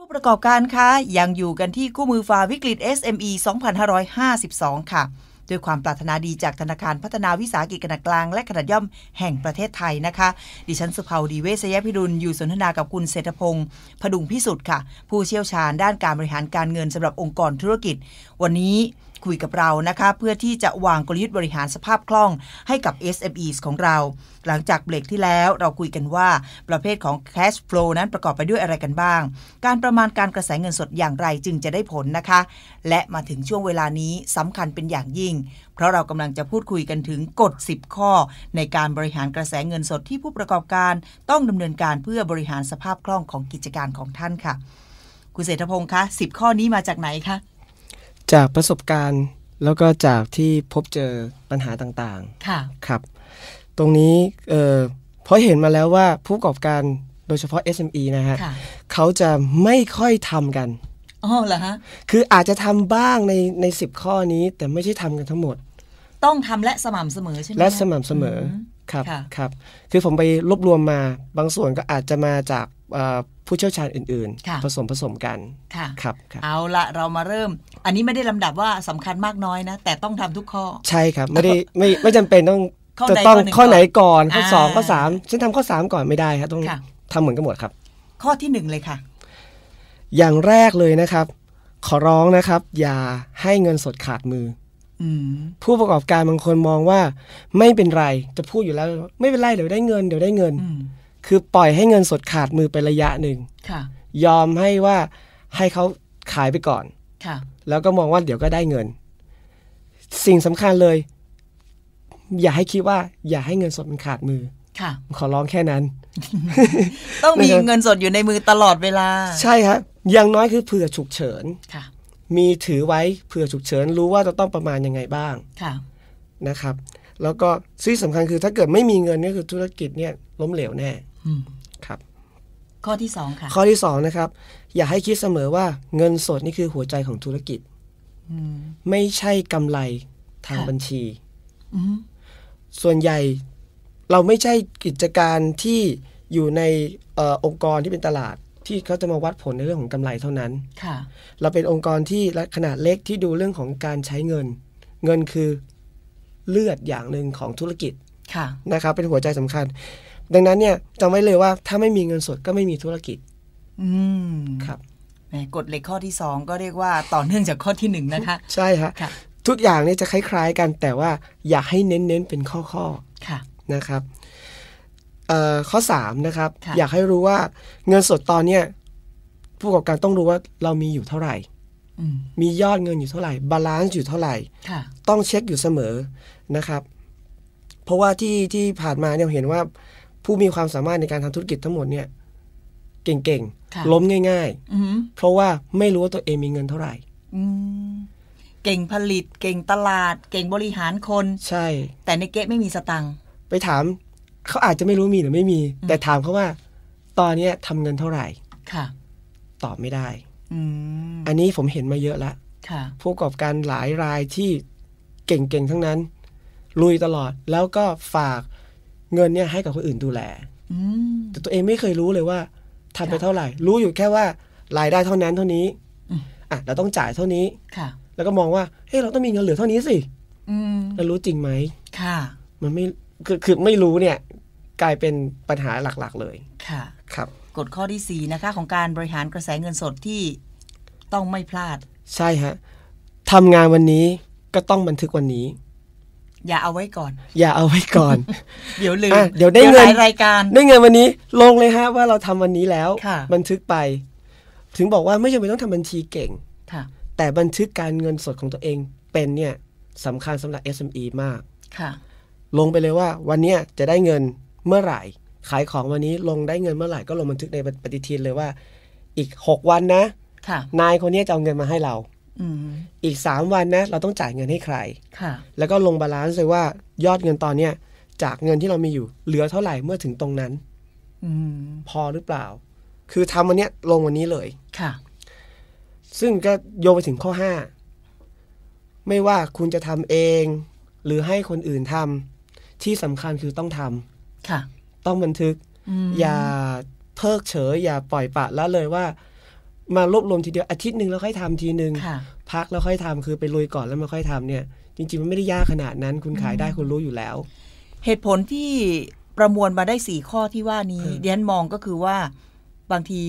ผู้ประกอบการคะยังอยู่กันที่คู่มือฝ่าวิกฤต SME 2552 ค่ะ ด้วยความปรารถนาดีจากธนาคารพัฒนาวิสาหกิจขนาดกลาง และขนาดย่อมแห่งประเทศไทยนะคะ ดิฉันสุภาวดีเวสยพิรุณอยู่สนทนากับคุณเศรษฐพงศ์พดุงพิสุทธิ์ค่ะ ผู้เชี่ยวชาญด้านการบริหารการเงินสำหรับองค์กรธุรกิจ วันนี้ คุยกับเรานะคะ เพื่อที่จะวางกลยุทธ์บริหารสภาพคล่องให้กับ SMEs ของเรา หลังจากเบรกที่แล้วเราคุยกันว่าประเภทของ cash flow นั้นประกอบไปด้วยอะไรกันบ้าง การประมาณการกระแสเงินสดอย่างไรจึงจะได้ผลนะคะ และมาถึงช่วงเวลานี้สำคัญเป็นอย่างยิ่ง เพราะเรากำลังจะพูดคุยกันถึงกฎ 10 ข้อ ในการบริหารกระแสเงินสดที่ผู้ประกอบการ ต้องดำเนินการเพื่อบริหารสภาพคล่องของกิจการของท่านค่ะ คุณเศรษฐพงศ์คะ10 ข้อนี้มาจากไหนคะ จากประสบการณ์ แล้วก็จากที่พบเจอปัญหาต่างค่ะๆครับ ตรงนี้เอ่อเพราะเห็นมาแล้วว่าผู้ประกอบการโดยเฉพาะ SME นะฮะค่ะเขาจะไม่ค่อยทำกันอ๋อเหรอฮะคืออาจจะทำบ้างในในสิบข้อนี้ แต่ไม่ใช่ทำกันทั้งหมด ต้องทำและสม่ำเสมอใช่ไหมและคสม่ำเสมออมครับค่ะครับ คือผมไปรวบรวมมาบางส่วนก็อาจจะมาจากเอ่อ ผู้เชี่ยวชาญอื่นค่ะๆผสมผสมกันค่ะครับครับเอาละเรามาเริ่ม อันนี้ไม่ได้ลำดับว่าสำคัญมากน้อยนะ แต่ต้องทำทุกข้อ ใช่ครับ ไม่ได้ไม่ไม่จำเป็นต้องข้อจะใดต้องข้อหนึ่งข้อไหนก่อนก่อนข้อสองอ่าข้อสามฉันทำข้อสามก่อนไม่ได้ครับต้องค่ะทำเหมือนกันหมดครับ ข้อที่หนึ่งเลยค่ะ อย่างแรกเลยนะครับ ขอร้องนะครับ อย่าให้เงินสดขาดมืออืมผู้ประกอบการบางคนมองว่า ไม่เป็นไรจะพูดอยู่แล้ว ไม่เป็นไรเดี๋ยวได้เงินเดี๋ยวได้เงินอืม คือปล่อยให้เงินสดขาดมือไประยะหนึ่งค่ะยอมให้ว่าให้เขาขายไปก่อนค่ะแล้วก็มองว่าเดี๋ยวก็ได้เงิน สิ่งสำคัญเลย อย่าให้คิดว่า อย่าให้เงินสดมันขาดมือค่ะขอร้องแค่นั้น ต้องมีนะครับเงินสดอยู่ในมือตลอดเวลา ใช่ครับอย่างน้อยคือเผื่อฉุกเฉินค่ะมีถือไว้เผื่อฉุกเฉินรู้ว่าจะต้องประมาณยังไงบ้างค่ะนะครับ แล้วก็ที่สำคัญคือถ้าเกิดไม่มีเงินเนี่ยคือธุรกิจเนี่ยล้มเหลวแน่อืมครับ ข้อที่สองค่ะ ข้อที่สองนะครับ อย่าให้คิดเสมอว่าเงินสดนี่คือหัวใจของธุรกิจอืมไม่ใช่กำไรทางค่ะบัญชีอืมส่วนใหญ่เราไม่ใช่กิจการที่อยู่ในเออองค์กรที่เป็นตลาดที่เขาจะมาวัดผลในเรื่องของกำไรเท่านั้น ค่ะ เราเป็นองค์กรที่ขนาดเล็กที่ดูเรื่องของการใช้เงิน เงินคือ เลือดอย่างหนึ่งของธุรกิจค่ะนะครับเป็นหัวใจสำคัญ ดังนั้นเนี่ยจำไว้เลยว่าถ้าไม่มีเงินสดก็ไม่มีธุรกิจ อืมครับแหมกฎเหล็กข้อที่สองก็เรียกว่าต่อเนื่องจากข้อที่หนึ่งนะคะ ใช่ฮะค่ะทุกอย่างเนี่ยจะคล้ายๆกันแต่ว่าอยากให้เน้นๆเป็นข้อๆค่ะนะครับเอ่อข้อ3นะครับค่ะอยากให้รู้ว่าเงินสดตอนเนี้ยผู้ประกอบการต้องรู้ว่าเรามีอยู่เท่าไหร่อืมมียอดเงินอยู่เท่าไหร่บาลานซ์อยู่เท่าไหร่ค่ะต้องเช็คอยู่เสมอ นะครับ เพราะว่าที่ที่ผ่านมาเนี่ยเห็นว่าผู้มีความสามารถในการทำธุรกิจทั้งหมดเนี่ยเก่งค่ะๆล้มง่ายอืมๆเพราะว่าไม่รู้ว่าตัวเองมีเงินเท่าไหร่อืมเก่งผลิต เก่งตลาด เก่งบริหารคน ใช่ แต่ในเก๊ะไม่มีสตังค์ไปถาม เขาอาจจะไม่รู้มีหรือไม่มี แต่ถามเขาว่า ตอนเนี้ยทำเงินเท่าไหร่ ค่ะ ตอบไม่ได้อืมอันนี้ผมเห็นมาเยอะแล้วค่ะผู้ประกอบการหลายรายที่เก่งๆทั้งนั้น ลุยตลอด แล้วก็ฝากเงินเนี่ยให้กับคนอื่นดูแลอืมแต่ตัวเองไม่เคยรู้เลยว่าทำไปค่ะเท่าไหร่ รู้อยู่แค่ว่ารายได้เท่านั้นเท่านี้อืมอะเราต้องจ่ายเท่านี้ค่ะ แล้วก็มองว่าเฮ้ยเราต้องมีเงินเหลือเท่านี้สิอืมแล้วรู้จริงไหมค่ะ มันไม่คือคือไม่รู้เนี่ย กลายเป็นปัญหาหลักๆเลยค่ะ ครับ กฎข้อที่สี่นะคะ ของการบริหารกระแสเงินสดที่ต้องไม่พลาด ใช่ฮะทำงานวันนี้ก็ต้องบันทึกวันนี้ อย่าเอาไว้ก่อน อย่าเอาไว้ก่อน เดี๋ยวลืมอะเดี๋ยวได้เงินหลายรายการ ได้เงินวันนี้ลงเลยฮะว่าเราทำวันนี้แล้วค่ะบันทึกไป ถึงบอกว่าไม่จำเป็นต้องทำบัญชีเก่งค่ะ แต่บันทึกการเงินสดของตัวเองเป็นเนี่ยสำคัญสำหรับ SME มากค่ะ ลงไปเลยว่าวันเนี้ยจะได้เงินเมื่อไหร่ ขายของวันนี้ลงได้เงินเมื่อไหร่ก็ลงบันทึกในปฏิทินเลยว่า อีก 6 วันนะค่ะนายคนเนี้ยจะเอาเงินมาให้เรา อืมอีก3วันนะ เราต้องจ่ายเงินให้ใครค่ะ แล้วก็ลงบาลานซ์เลยว่ายอดเงินตอนเนี้ยจากเงินที่เรามีอยู่ เหลือเท่าไหร่เมื่อถึงตรงนั้นอืมพอหรือเปล่า คือทำวันเนี้ยลงวันนี้เลยค่ะ ซึ่งก็โยงไปถึงข้อ5ไม่ว่าคุณจะทำเอง หรือให้คนอื่นทำที่สำคัญคือต้องทำค่ะ ต้องบันทึกอืมอย่าเพิกเฉยอย่าปล่อยปละละเลยว่า มารวบรวมทีเดียวอาทิตย์หนึ่งแล้วค่อยทำทีหนึ่งค่ะพักแล้วค่อยทำคือไปลุยก่อนแล้วมาค่อยทำเนี่ย จริงๆมันไม่ได้ยากขนาดนั้น คุณขายได้คุณรู้อยู่แล้ว เหตุผลที่ประมวลมาได้สี่ข้อที่ว่านี้เออเดียนมองก็คือว่าบางที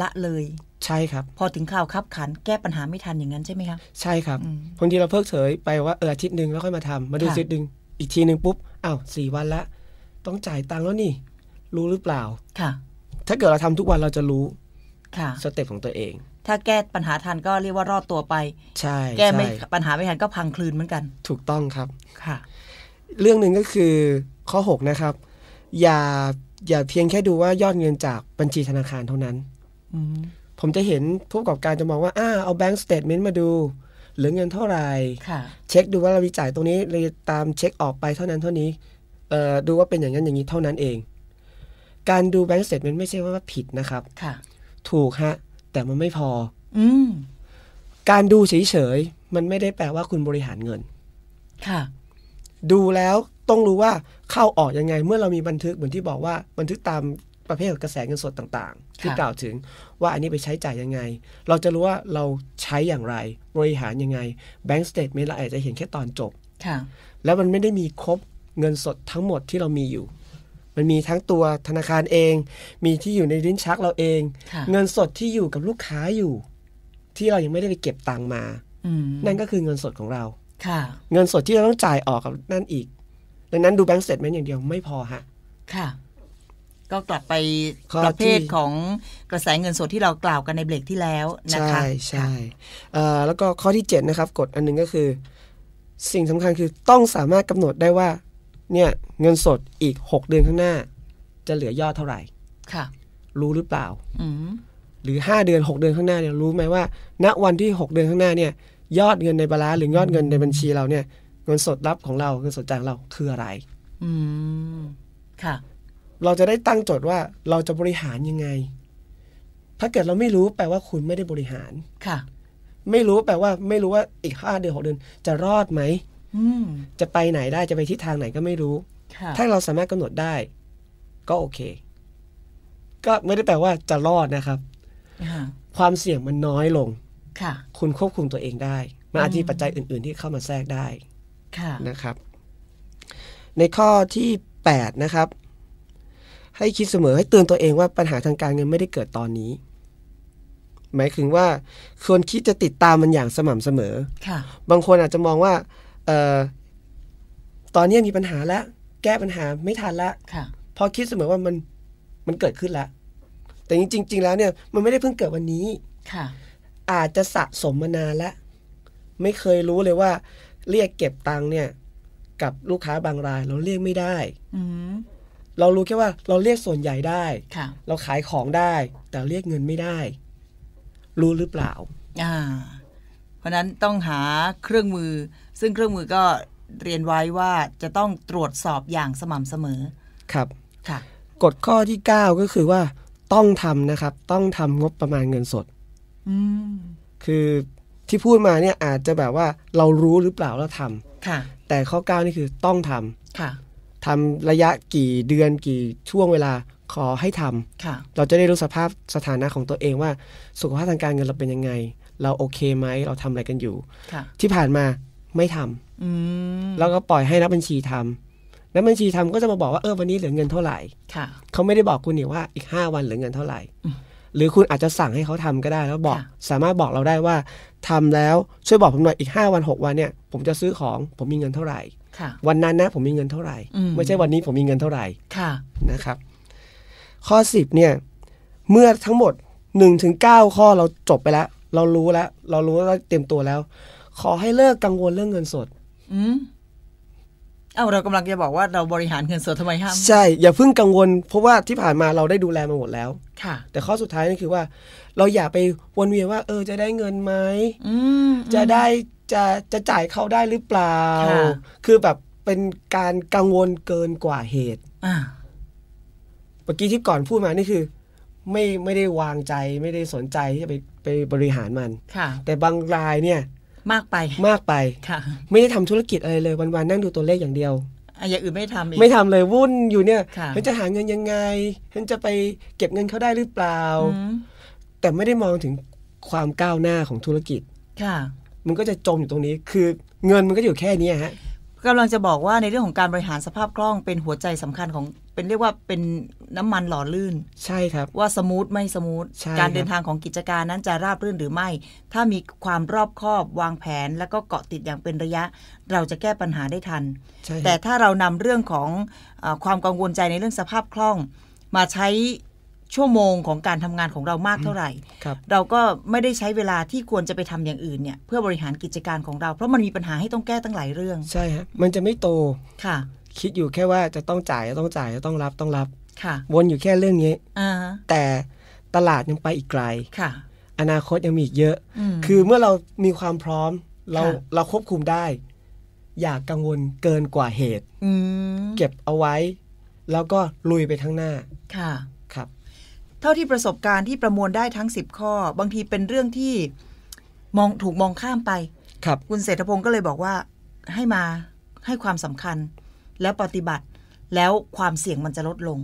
ละเลยใช่ครับ พอถึงข่าวคับขันแก้ปัญหาไม่ทันอย่างนั้นใช่ไหมคะใช่ครับอืมบางทีเราเพิกเฉยไปว่าเอออาทิตย์หนึ่งแล้วค่อยมาทำมาดูค่ะสิหนึ่งอีกทีหนึ่งปุ๊บอ้าวสี่วันละ ต้องจ่ายตังค์แล้วนี่ รู้หรือเปล่าค่ะ ถ้าเกิดเราทำทุกวันเราจะรู้ค่ะ สเต็ปของตัวเอง ถ้าแก้ปัญหาทันก็เรียกว่ารอดตัวไป ใช่ แก้ไม่ใช่ปัญหาไม่ทันก็พังคลืนเหมือนกัน ถูกต้องครับค่ะ เรื่องหนึ่งก็คือข้อ 6 นะครับ อย่าอย่าเพียงแค่ดูว่ายอดเงินจากบัญชีธนาคารเท่านั้นอืมผมจะเห็นผู้ประกอบการจะมองว่าอ่าเอาแบงก์สเตทเมนต์มาดูเหลือเงินเท่าไหร่ค่ะเช็คดูว่าเรามีจ่ายตรงนี้เลยตามเช็คออกไปเท่านั้นเท่านี้เอ่อดูว่าเป็นอย่างนั้นอย่างนี้เท่านั้นเอง การดูแบงก์สเตทเมนต์ไม่ใช่ว่าผิดนะครับค่ะ ถูกฮะ แต่มันไม่พอ อืมการดูเฉยๆ มันไม่ได้แปลว่าคุณบริหารเงิน ค่ะ ดูแล้วต้องรู้ว่าเข้าออกยังไง เมื่อเรามีบันทึกเหมือนที่บอกว่าบันทึกตามประเภทของกระแสเงินสดต่างๆ ที่ค่ะกล่าวถึงว่าอันนี้ไปใช้จ่ายยังไง เราจะรู้ว่าเราใช้อย่างไร บริหารยังไงแบงก์สเตทเมนต์เราอาจจะเห็นแค่ตอนจบ ค่ะ แล้วมันไม่ได้มีครบเงินสดทั้งหมดที่เรามีอยู่ มันมีทั้งตัวธนาคารเอง มีที่อยู่ในลิ้นชักเราเองค่ะเงินสดที่อยู่กับลูกค้าอยู่ ที่เรายังไม่ได้ไปเก็บตังค์มาอืมนั่นก็คือเงินสดของเราค่ะ เงินสดที่เราต้องจ่ายออกกับนั่นอีก ดังนั้นดูแบงก์สเตทเมนต์อย่างเดียวไม่พอฮะค่ะ ก็กลับไปข้อประเภทที่ของกระแสเงินสดที่เรากล่าวกันในเบรกที่แล้วนะคะใช่ใช่เอ่อแล้วก็ข้อที่ 7 นะครับกฎอันหนึงก็คือ สิ่งสำคัญคือต้องสามารถกำหนดได้ว่า เนี่ยเงินสดอีก 6 เดือนข้างหน้า จะเหลือยอดเท่าไหร่ค่ะ รู้หรือเปล่าอืมหรือ 5 เดือน 6 เดือนข้างหน้าเนี่ยรู้ไหมว่า ณวันที่ 6 เดือนข้างหน้าเนี่ย ยอดเงินในบาลานซ์หรือยอดเงินในบัญชีเราเนี่ย เงินสดรับของเราเงินสดจ่ายของเราคืออะไร อืมค่ะ เราจะได้ตั้งโจทย์ว่าเราจะบริหารยังไง ถ้าเกิดเราไม่รู้แปลว่าคุณไม่ได้บริหารค่ะ ไม่รู้แปลว่า ไม่รู้ว่าอีกห้าเดือนหกเดือนจะรอดไหมอืม จะไปไหนได้จะไปทิศทางไหนก็ไม่รู้ค่ะถ้าเราสามารถกำหนดได้ ก็โอเค ก็ไม่ได้แปลว่าจะรอดนะครับค่ะความเสี่ยงมันน้อยลงค่ะ คุณควบคุมตัวเองได้มันอาจจะมีปัจจัยอื่น ๆ ที่เข้ามาแทรกได้ค่ะนะครับ ในข้อที่8นะครับ ให้คิดเสมอให้เตือนตัวเองว่าปัญหาทางการเงินไม่ได้เกิดตอนนี้ หมายถึงว่าควรคิดจะติดตามมันอย่างสม่ำเสมอ ค่ะ บางคนอาจจะมองว่า เออตอนนี้มีปัญหาแล้ว แก้ปัญหาไม่ทันแล้วค่ะพอคิดเสมอว่ามันมันเกิดขึ้นแล้ว แต่จริง ๆ แล้วเนี่ยมันไม่ได้เพิ่งเกิดวันนี้ค่ะ อาจจะสะสมมานานแล้วไม่เคยรู้เลยว่า เรียกเก็บตังค์เนี่ย กับลูกค้าบางราย เราเรียกไม่ได้อืมเรารู้แค่ว่าเราเรียกส่วนใหญ่ได้ค่ะเราขายของได้ แต่เรียกเงินไม่ได้ รู้หรือเปล่า อ่าเพ ราะฉะนั้นต้องหาเครื่องมือ ซึ่งเครื่องมือก็เรียนไว้ว่าจะต้องตรวจสอบอย่างสม่ำเสมอครับค่ะกฎข้อที่ 9 ก็คือว่าต้องทำนะครับ ต้องทำงบประมาณเงินสดอืมคือที่พูดมาเนี่ยอาจจะแบบว่าเรารู้หรือเปล่าแล้วทำค่ะ แต่ข้อ 9 นี่คือต้องทำค่ะทำระยะกี่เดือนกี่ช่วงเวลาขอให้ทำค่ะเราจะได้รู้สภาพสถานะของตัวเองว่า สุขภาพทางการเงินเราเป็นยังไง เราโอเคไหมเราทำอะไรกันอยู่ค่ะที่ผ่านมาไม่ทำอืมแล้วก็ปล่อยให้นักบัญชีทำนักบัญชีทำก็จะมาบอกว่าเออวันนี้เหลือเงินเท่าไหร่ค่ะเขาไม่ได้บอกคุณนี่ว่าอีก5วันเหลือเงินเท่าไหร่ หรือคุณอาจจะสั่งให้เขาทำก็ได้ แล้วบอกค่ะสามารถบอกเราได้ว่าทำแล้วช่วยบอกผมหน่อยอีก5วัน6วันเนี่ย ผมจะซื้อของผมมีเงินเท่าไหร่ค่ะวันนั้นนะผมมีเงินเท่าไหร่อืมไม่ใช่วันนี้ผมมีเงินเท่าไหร่ค่ะนะครับ ข้อ10เนี่ย เมื่อทั้งหมด1ถึง9ข้อเราจบไปแล้ว เรารู้แล้ว เรารู้แล้วเตรียมตัวแล้ว ขอให้เลิกกังวลเรื่องเงินสด อืมเอ้าเรากำลังจะบอกว่าเราบริหารเงินสดทำไมห้ามใช่อย่าเพิ่งกังวล เพราะว่าที่ผ่านมาเราได้ดูแลมาหมดแล้ว ค่ะ แต่ข้อสุดท้ายนี่คือว่า เราอย่าไปวนเวียนว่า เออจะได้เงินไหมอืมจะได้จะจะจ่ายเขาได้หรือเปล่าค่ะคือแบบเป็นการกังวลเกินกว่าเหตุอ่าเมื่อกี้ที่ก่อนพูดมานี่คือ ไม่ไม่ได้วางใจไม่ได้สนใจที่จะไป ไปบริหารมันค่ะแต่บางรายเนี่ยมากไปมากไปค่ะไม่ได้ทำธุรกิจอะไรเลยวันๆนั่งดูตัวเลขอย่างเดียวอะอย่างอื่นไม่ทำอีกไม่ทำเลยวุ่นอยู่เนี่ยค่ะฉันจะหาเงินยังไงฉันจะไปเก็บเงินเขาได้หรือเปล่าอืมแต่ไม่ได้มองถึงความก้าวหน้าของธุรกิจค่ะ มันก็จะจมอยู่ตรงนี้ คือเงินมันก็อยู่แค่นี้ฮะ กำลังจะบอกว่าในเรื่องของการบริหารสภาพคล่องเป็นหัวใจสำคัญของเป็นเรียกว่าเป็นน้ำมันหล่อลื่น ใช่ครับว่าสมูทไม่สมูทใช่การครับเดินทางของกิจการนั้นจะราบรื่นหรือไม่ ถ้ามีความรอบคอบวางแผน แล้วก็เกาะติดอย่างเป็นระยะ เราจะแก้ปัญหาได้ทันใช่ครับแต่ถ้าเรานำเรื่องของเออความกังวลใจในเรื่องสภาพคล่อง มาใช้ ชั่วโมงของการทำงานของเรามากเท่าไหร่ครับเราก็ไม่ได้ใช้เวลาที่ควรจะไปทำอย่างอื่นเนี่ยเพื่อบริหารกิจการของเรา เพราะมันมีปัญหาให้ต้องแก้ตั้งหลายเรื่อง ใช่ฮะมันจะไม่โตค่ะ คิดอยู่แค่ว่าจะต้องจ่ายจะต้องจ่ายจะต้องรับต้องรับค่ะวนอยู่แค่เรื่องนี้อ่าฮะแต่ตลาดยังไปอีกไกลค่ะ อนาคตยังมีอีกเยอะมคือเมื่อเรามีความพร้อมเราค่ะเราควบคุมได้ อย่ากกังวลเกินกว่าเหตุอืมเก็บเอาไว้ แล้วก็ลุยไปข้างหน้าค่ะครับ เท่าที่ประสบการณ์ที่ประมวลได้ทั้ง 10 ข้อ บางทีเป็นเรื่องที่มองถูกมองข้ามไป ครับ คุณเศรษฐพงศ์ก็เลยบอกว่าให้มาให้ความสำคัญแล้วปฏิบัติ แล้วความเสี่ยงมันจะลดลง